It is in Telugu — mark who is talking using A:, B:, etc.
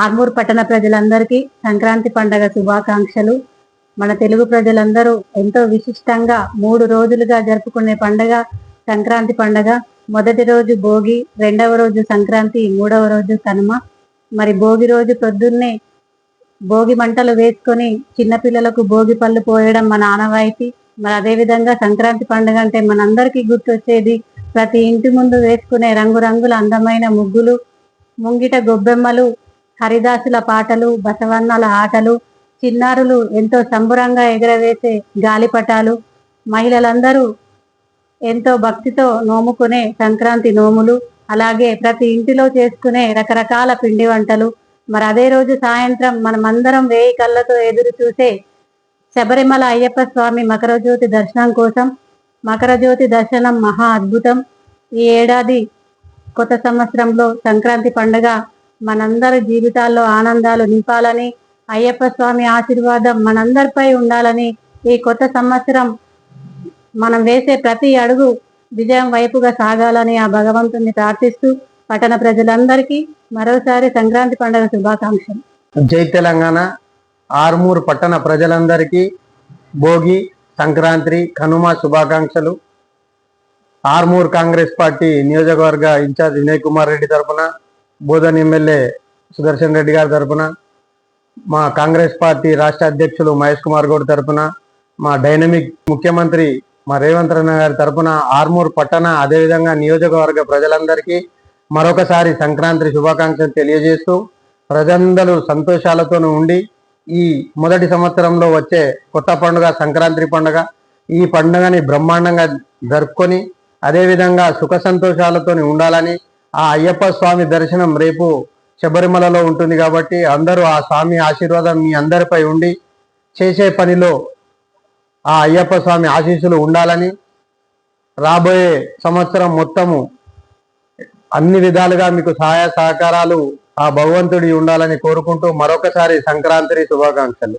A: ఆర్మూర్ పట్టణ ప్రజలందరికీ సంక్రాంతి పండగ శుభాకాంక్షలు. మన తెలుగు ప్రజలందరూ ఎంతో విశిష్టంగా మూడు రోజులుగా జరుపుకునే పండగ సంక్రాంతి పండగ. మొదటి రోజు భోగి రెండవ రోజు సంక్రాంతి మూడవ రోజు కనుమ. మరి భోగి రోజు పొద్దున్నే భోగి మంటలు వేసుకొని చిన్నపిల్లలకు భోగి పళ్ళు పోయడం మన ఆనవాయితీ మరి అదేవిధంగా సంక్రాంతి పండుగ అంటే మనందరికీ గుర్తొచ్చేది ప్రతి ఇంటి ముందు వేసుకునే రంగురంగుల అందమైన ముగ్గులు ముంగిట గొబ్బెమ్మలు హరిదాసుల పాటలు బసవన్నల ఆటలు చిన్నారులు ఎంతో సంబురంగా ఎగరవేసే గాలిపటాలు మహిళలందరూ ఎంతో భక్తితో నోముకునే సంక్రాంతి నోములు అలాగే ప్రతి ఇంటిలో చేసుకునే రకరకాల పిండి వంటలు. మరి అదే రోజు సాయంత్రం మనమందరం వేయి కళ్ళతో ఎదురు చూసే శబరిమల అయ్యప్ప స్వామి మకర జ్యోతి దర్శనం కోసం మకర జ్యోతి దర్శనం మహా అద్భుతం. ఈ ఏడాది కొత్త సంవత్సరంలో సంక్రాంతి పండుగ మనందరి జీవితాల్లో ఆనందాలు నింపాలని అయ్యప్ప స్వామి ఆశీర్వాదం మనందరిపై ఉండాలని ఈ కొత్త సంవత్సరం మనం వేసే ప్రతి అడుగు విజయం వైపుగా సాగాలని ఆ భగవంతుని ప్రార్థిస్తూ పట్టణ ప్రజలందరికీ మరోసారి సంక్రాంతి పండుగ శుభాకాంక్షలు.
B: జై తెలంగాణ. ఆర్మూర్ పట్టణ ప్రజలందరికీ భోగి సంక్రాంతి కనుమ శుభాకాంక్షలు. ఆర్మూర్ కాంగ్రెస్ పార్టీ నియోజకవర్గ ఇన్ఛార్జ్ వినయ్ కుమార్ రెడ్డి తరపున బోధన్ ఎమ్మెల్యే సుదర్శన్ రెడ్డి గారి తరపున మా కాంగ్రెస్ పార్టీ రాష్ట్ర అధ్యక్షులు మహేష్ కుమార్ గౌడ్ తరపున మా డైనమిక్ ముఖ్యమంత్రి మా రేవంత్ రెడ్డి గారి తరపున ఆర్మూర్ పట్టణ అదేవిధంగా నియోజకవర్గ ప్రజలందరికీ మరొకసారి సంక్రాంతి శుభాకాంక్షలు తెలియజేస్తూ ప్రజలందరూ సంతోషాలతో ఉండి ఈ మొదటి సంవత్సరంలో వచ్చే కొత్త పండుగ సంక్రాంతి పండుగ ఈ పండుగని బ్రహ్మాండంగా జరుపుకొని అదేవిధంగా సుఖ సంతోషాలతో ఉండాలని ఆ అయ్యప్ప స్వామి దర్శనం రేపు శబరిమలలో ఉంటుంది కాబట్టి అందరూ ఆ స్వామి ఆశీర్వాదం మీ అందరిపై ఉండి చేసే పనిలో ఆ అయ్యప్ప స్వామి ఆశీస్సులు ఉండాలని రాబోయే సంవత్సరం మొత్తము అన్ని విధాలుగా మీకు సహాయ సహకారాలు ఆ భగవంతుడి ఉండాలని కోరుకుంటూ మరొకసారి సంక్రాంతి శుభాకాంక్షలు.